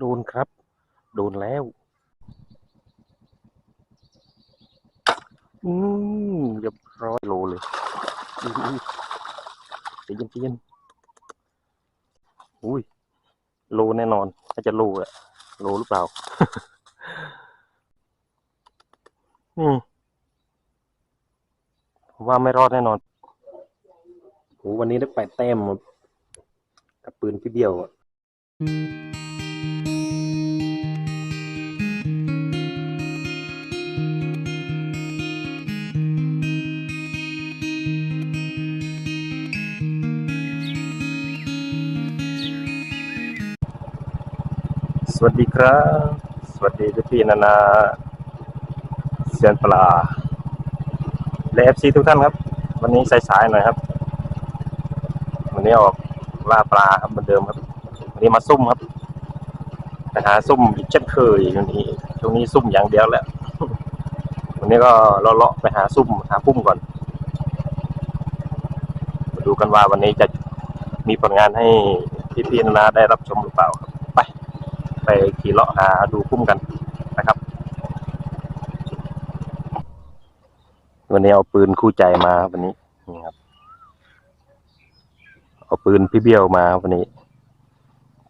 โดนครับ โดนแล้ว อืมเรียบร้อยโลเลยอุ้ยอุ้ยใจเย็นใจเย็นอุ้ย โลแน่นอนน่าจะโลอะโลหรือเปล่า อืมว่าไม่รอดแน่นอนโหวันนี้ได้แปดแต้มกับปืนพี่เดียวอะ วัสดีครับ สวัสดีพี่นานาเซียนปลาและเอฟซีทุกท่านครับ วันนี้สายๆหน่อยครับ วันนี้ออกล่าปลาครับเหมือนเดิมครับ วันนี้มาซุ่มครับไปหาซุ่มอีกเช่นเคยวันนี้ช่วงนี้ซุ่มอย่างเดียวแล้ว วันนี้ก็เลาะๆไปหาซุ่มหาพุ่มก่อน มาดูกันว่าวันนี้จะมีผลงานให้พี่ๆนานาได้รับชมหรือเปล่าครับ ไปไปขี่เลาะหาดูพุ่มกันนะครับ วันนี้เอาปืนคู่ใจมาวันนี้นี่ครับ เอาปืนพี่เบี้ยวมาวันนี้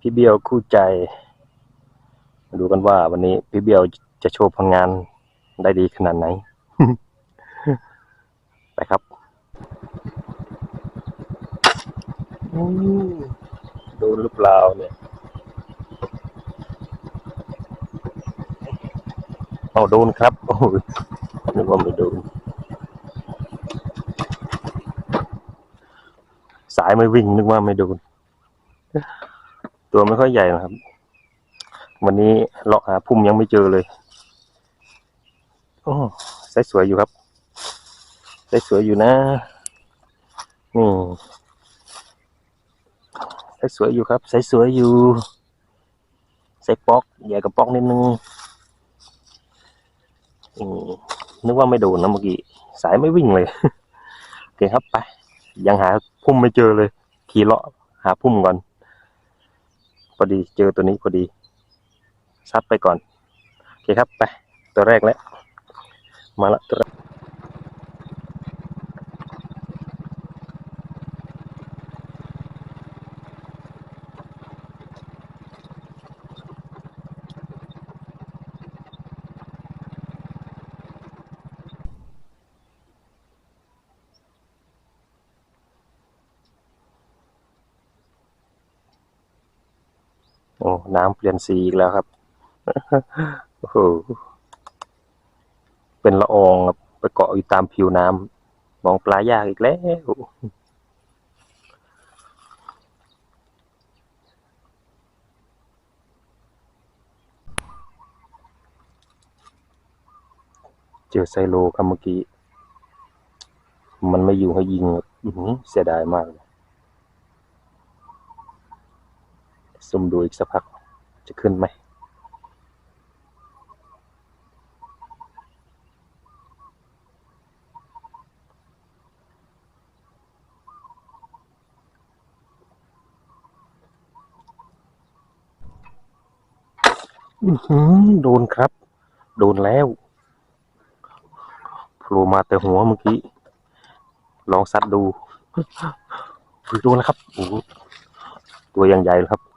พี่เบี้ยวคู่ใจ มาดูกันว่าวันนี้พี่เบี้ยวจะโชว์ผลงานได้ดีขนาดไหน ไปครับอืมโดนหรือเปล่าเนี่ย เอาโดนครับโอ้ยนึกว่าไม่โดน สายไม่วิ่งนึกว่าไม่โดน ตัวไม่ค่อยใหญ่นะครับ วันนี้เลาะหาพุ่มยังไม่เจอเลยโอ้ใสสวยอยู่ครับใสสวยอยู่นะ นี่ใสสวยอยู่ครับใสสวยอยู่ใส่ป๊อกใหญ่กับป๊อกนิดนึง อืมนึกว่าไม่โดนนะเมื่อกี้สายไม่วิ่งเลยโอเคครับไป ยังหาพุ่มไม่เจอเลย ขี่เลาะหาพุ่มก่อนพอดีเจอตัวนี้พอดีซัดไปก่อนโอเคครับไปตัวแรกแล้วมาละตัวแรก น้ำเปลี่ยนสีอีกแล้วครับโอ้โหเป็นละอองครับไปเกาะอยู่ตามผิวน้ำมองปลายากอีกแล้วเจอไซโลครับเมื่อกี้ มันไม่อยู่ให้ยิงอื้อหือเสียดายมากเลยซุ่มดูอีกสักพัก จะขึ้นไหมโดนครับ โดนแล้วโผล่มาแต่หัวเมื่อกี้ ลองซัดดูโดนแล้วครับ ตัวยังใหญ่เลยครับ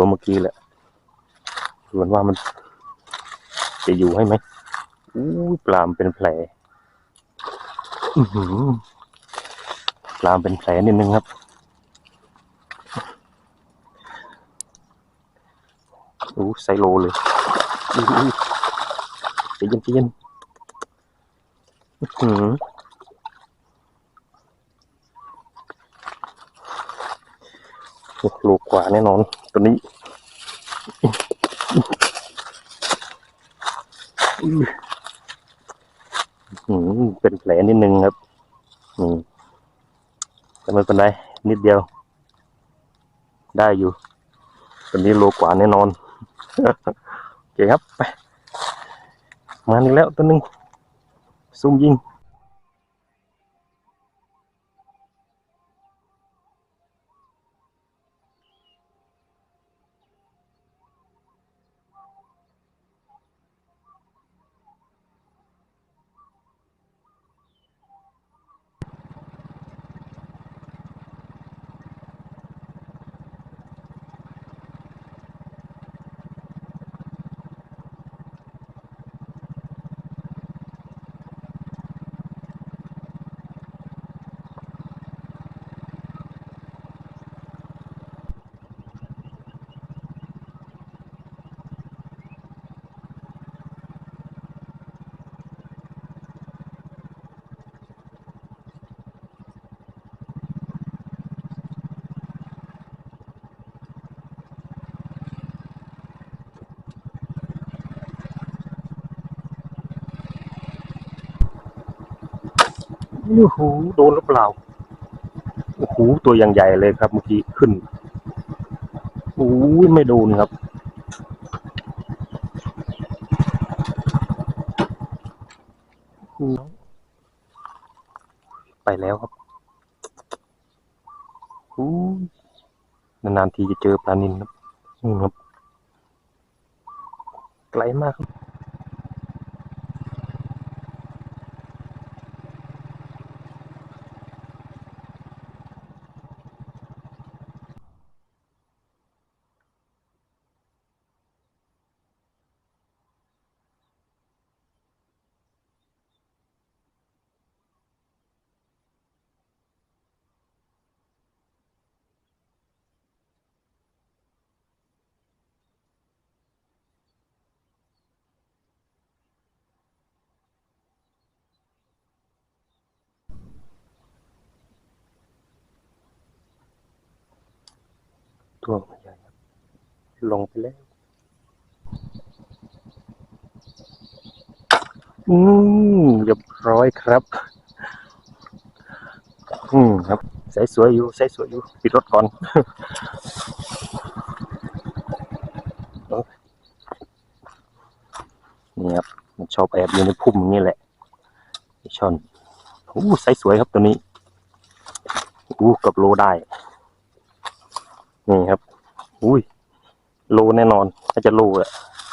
ตัวเมื่อกี้แหละดูเหมือนว่ามัน จะอยู่ให้ไหมอู้ปลามเป็นแผลอือหือปลามเป็นแผลนิดนึงครับโอ้ไซโลเลยอื้อหือใจเย็นใจเย็นหือโลกว่าแน่นอนตัวนี้อื้อหือเป็นแผลนิดนึงครับอืมแต่ไม่เป็นไรนิดเดียว ได้อยู่ตัวนี้โลกว่าแน่นอนโอเคครับไปมาอีกแล้วตัวหนึ่งซุ่มยิง โอ้โหโดนหรือเปล่าโอ้โหตัวอย่างใหญ่เลยครับเมื่อกี้ขึ้นโอ้ยไม่โดนครับไปแล้วครับโอ้นานๆทีจะเจอปลานินครับนี่ครับ ไกลมากครับ ตัวมใหญ่ครับ ลงไปแล้วอืมเรียบร้อยครับ อืมครับใส่สวยอยู่ใส่สวยอยู่ ปิดรถก่อนเอานี่ครับมันชอบแอบอยู่ในพุ่มนี่แหละไอช่อนโอ้ใส่สวยครับตัวนี้อู้เกับโลได้ นี่ครับ อุ้ยโลแน่นอนน่าจะโลอะ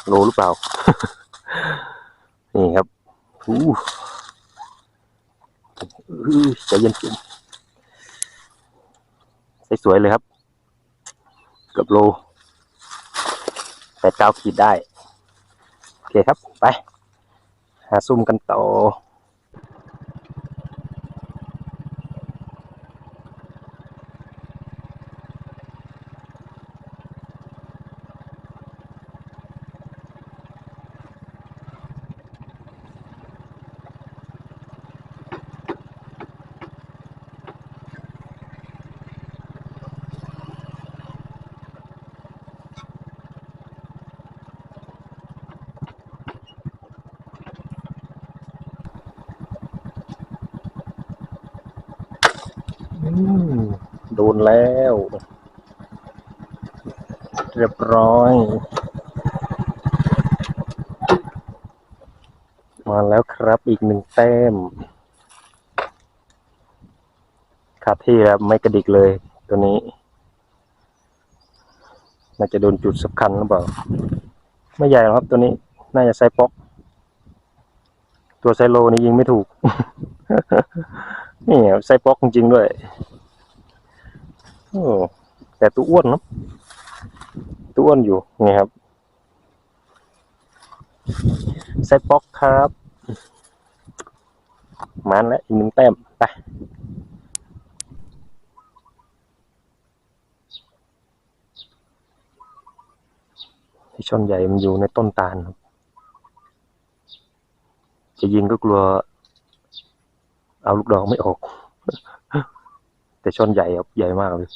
โลหรือเปล่า นี่ครับอู้ใจเย็นจุ่มสวยๆเลยครับ เกือบโลแปดเก้าขีดได้ โอเคครับ ไป หาซุ่มกันต่อม โดนแล้ว เรียบร้อย มาแล้วครับอีกหนึ่งแต้มขาดที่แล้วไม่กระดิกเลยตัวนี้น่าจะโดนจุดสำคัญหรือเปล่า ไม่ใหญ่หรอกครับตัวนี้ น่าจะไซป๊อก ตัวไซโลนี่ยิงไม่ถูก นี่ไซป๊อกจริงๆด้วย แต่ตัวอ้วนเนะตัวอ้วนอยู่นี่ครับไซส์ป๊อกครับมันแล้วอีกหนึ่งแต้มไปไอ้ช่อนใหญ่มันอยู่ในต้นตาลครับ จะยิงก็กลัว เอาลูกดอกไม่ออก แต่ช่อนใหญ่ครับใหญ่มากเลย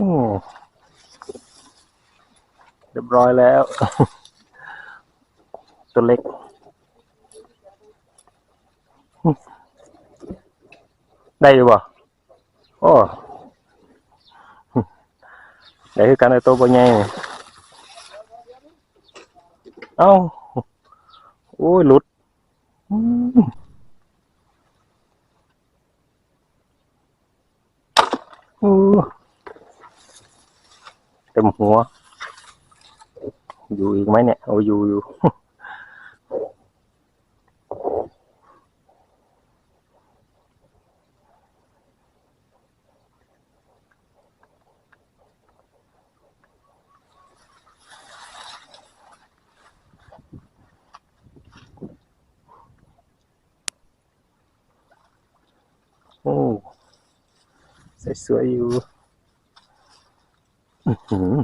อืมเรียบร้อยแล้ว ตัวเล็ก ได้อยู่บ่โอ้ เดี๋ยวกันไอ้ตัวบ่ใหญ่นี่เอ้าโอ้ยหลุดอือเต็มหัว อยู่อีกไหมเนี่ยโอ้อยู่อยู่ โอ้สวยๆอยู่อื้อหือ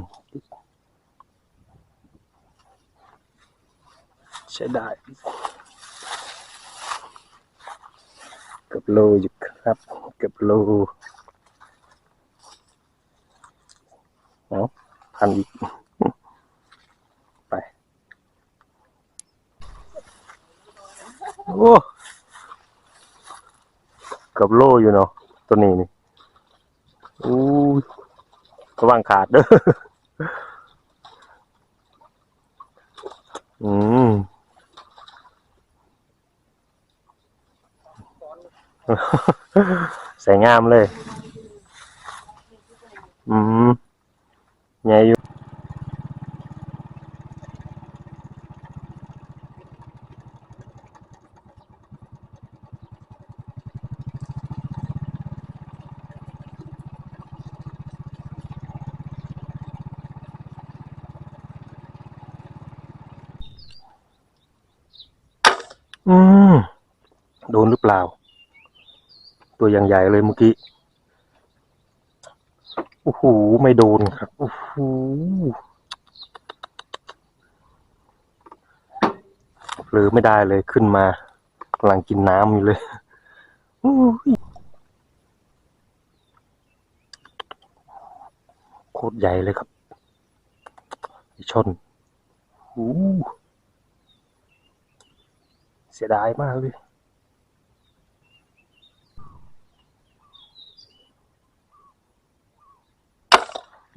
ใช้ได้เกับโลอยู่ครับเกือบโลเอาพันอีกไป โอ้ กือบโลอยู่เนาะตัวนี้นี่อู้ระวังขาดเด้ออืมใส่งามเลย อืมใหญ่อยู่ อืมโดนหรือเปล่า ตัวอย่างใหญ่เลยเมื่อกี้โอ้โหไม่โดนครับโอ้โหหรือไม่ได้เลยขึ้นมากำลังกินน้ำอยู่เลยโคตรใหญ่เลยครับไอ้ชนโอ้ สียดายมากเลย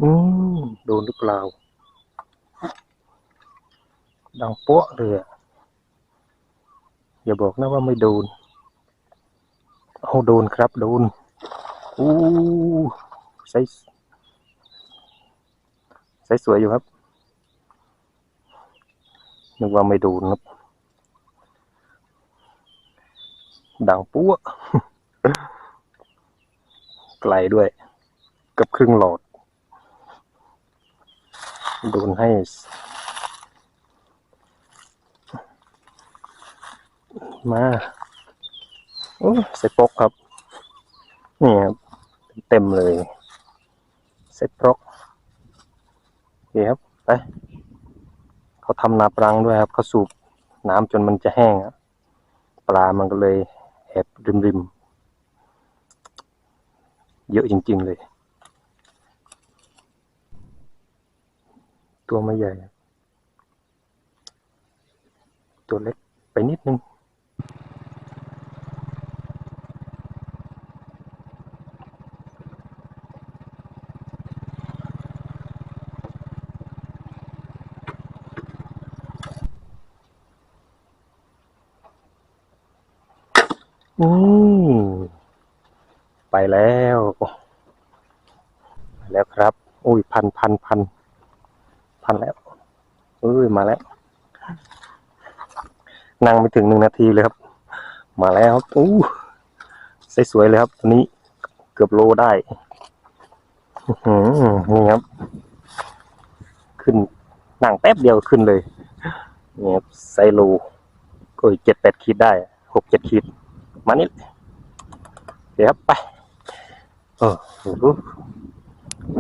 อืมโดนหรือเปล่า ดังโป๊ะเลยอะอย่าบอกนะว่าไม่โดน เอาโดนครับ โดน อู้ใส่ใส่สวยอยู่ครับนึกว่าไม่โดนครับ ดังปั้วไกลด้วย กับครึ่งหลอด โดนให้ มาโอ้ใส่ปกครับ นี่ครับเต็มเลยใส่ปกโอเคครับ ไปเขาทำนาปรังด้วยครับเขาสูบน้ำจนมันจะแห้งอะปลามันก็เลย แอบริมริมเยอะจริง ๆ เลย ตัวไม่ใหญ่ ตัวเล็กไปนิดนึง อืมไป แล้วไปแล้วครับ อุ้ยพันพันพันพันแล้วอุ้ยมาแล้ว นั่งไม่ถึงหนึ่งนาทีเลยครับ มาแล้วครับอู้สวยๆเลยครับตัวนี้เกือบโลได้นี่ครับ ขึ้นนั่งแป๊บเดียวขึ้นเลยนี่ครับไซโลก็เจ็ดแปดขีดได้หกเจ็ดขีด มานี่เดี๋ยวครับไป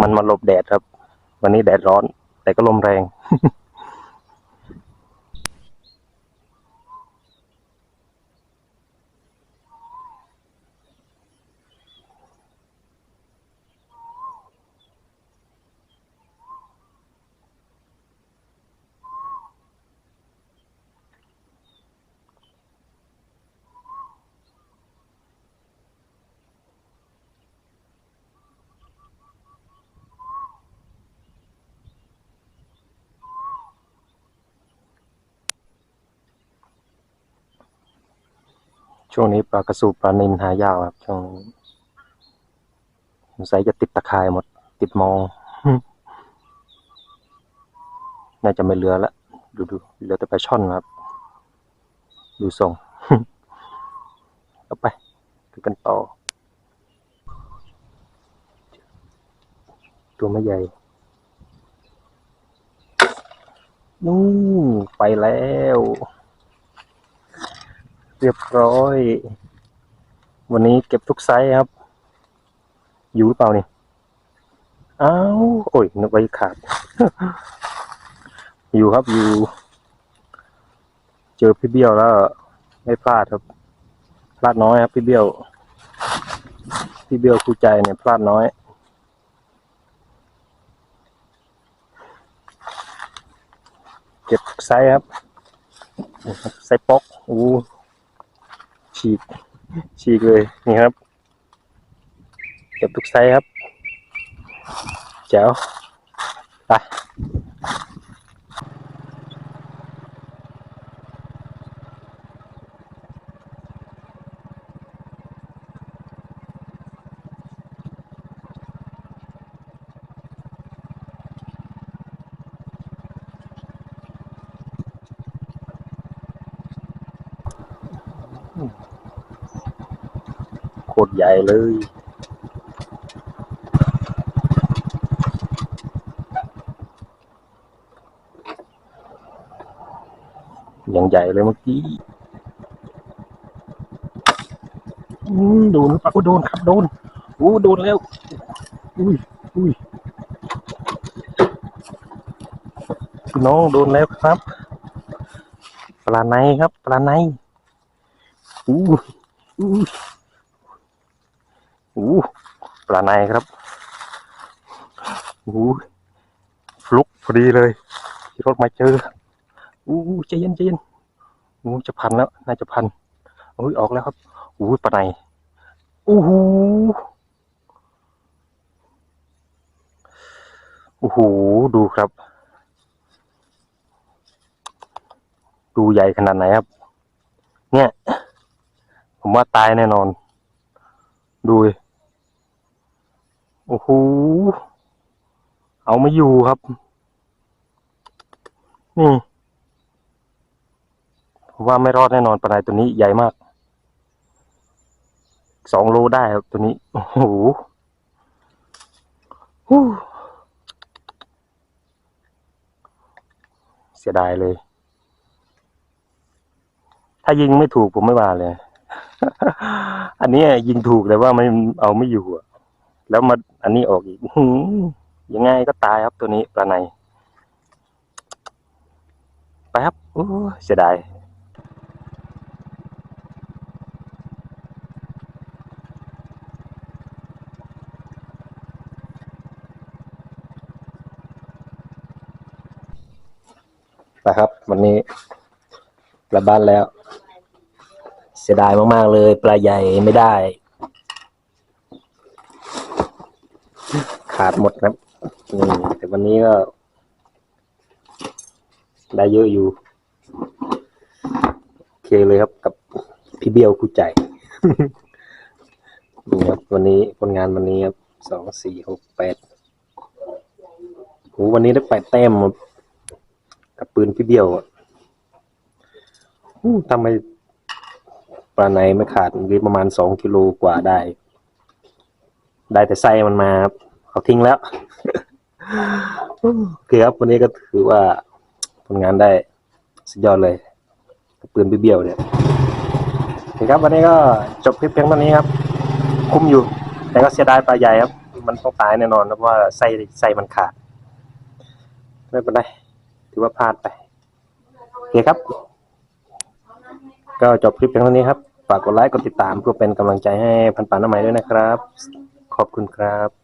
มันมาหลบแดดครับ วันนี้แดดร้อน แต่ก็ลมแรง ช่วงนี้ปลากระสูบปลานินหายากครับ ช่วงนี้สงสัยจะติดตะข่ายหมด ติดมอง น่าจะไม่เหลือละ ดูดูเหลือแต่ปลาช่อนครับ ดูทรงเอาไปดูกันต่อ ตัวไม่ใหญ่นู่ไปแล้ว เรียบร้อย วันนี้เก็บทุกไซส์ครับ อยู่หรือเปล่านี่อ้าวโอ้ยนึกไว้ขาด อยู่ครับอยู่ เจอพี่เบี้ยวแล้ว ไม่พลาดครับ พลาดน้อยครับ พี่เบี้ยว พี่เบลคู่ใจเนี่ยพลาดน้อยเก็บไซส์ครับไซส์ป๊อกอู้ ฉีก ฉีกเลยนี่ครับเก็บทุกไซส์ครับแจ๋วไป ตรใหญ่เลยอย่างใหญ่เลยเมื่อกี้โดนหรือเปล่าโอ้โดนครับโดนโอ้โดนแล้ว อุ้ยอุ้ยน้องโดนแล้วครับปลาในครับปลาในอู้อู้ ลาในครับอู้ฟลุกพอดีเลยที่รถมาเจออู้ใจเย็นใจเย็นอู้จะพันแล้ว น่าจะพันอุ้ยออกแล้วครับอู้ปลาในอู้หูโอ้โหดูครับ ดูใหญ่ขนาดไหนครับ เนี่ย ผมว่าตายแน่นอน ดูดิ โอ้โห เอาไม่อยู่ครับ นี่ว่าไม่รอดแน่นอนปลาไหลตัวนี้ใหญ่มาก สองโลได้ครับตัวนี้ โอ้โหเสียดายเลย ถ้ายิงไม่ถูกผมไม่ว่าเลย อันนี้ยิงถูกแต่ว่ามันเอาไม่อยู่อะ แล้วมาอันนี้ออกอีกยังไงก็ตายครับตัวนี้ปลาในไปครับโอ้เสียดายนะครับ วันนี้กลับบ้านแล้ว เสียดายมาก ๆ เลย ปลาใหญ่ไม่ได้ ขาดหมดครับอแต่วันนี้ก็ ได้เยอะอยู่ โอเคเลยครับกับพี่เบี้ยวคู่ใจนี่ครับวันนี้ผลงานวันนี้ครับสองสี่หกแปดโหวันนี้ได้แปดแต้มครับกับปืนพี่เบี้ยวอะทำไมปลาไหนไม่ขาดมีประมาณสองกิโลกว่าได้ ได้แต่ไส้มันมาครับ เขาทิ้งแล้วโอเคครับวันนี้ก็ถือว่าผลงานได้สุดยอดเลยกับปืนพี่เบี้ยวเนี่ยโอเคครับวันนี้ก็จบคลิปเพียงเท่านี้ครับ คุ้มอยู่ แต่ก็เสียดายปลาใหญ่ครับ มันต้องตายแน่นอนเพราะว่าไส้ไส้มันขาด ไม่เป็นไรถือว่าพลาดไปโอเคครับ ก็จบคลิปเพียงเท่านี้ครับฝากกดไลค์กดติดตามเพื่อเป็นกำลังใจให้พันป่านน้ำใหม่ด้วยนะครับ ขอบคุณครับ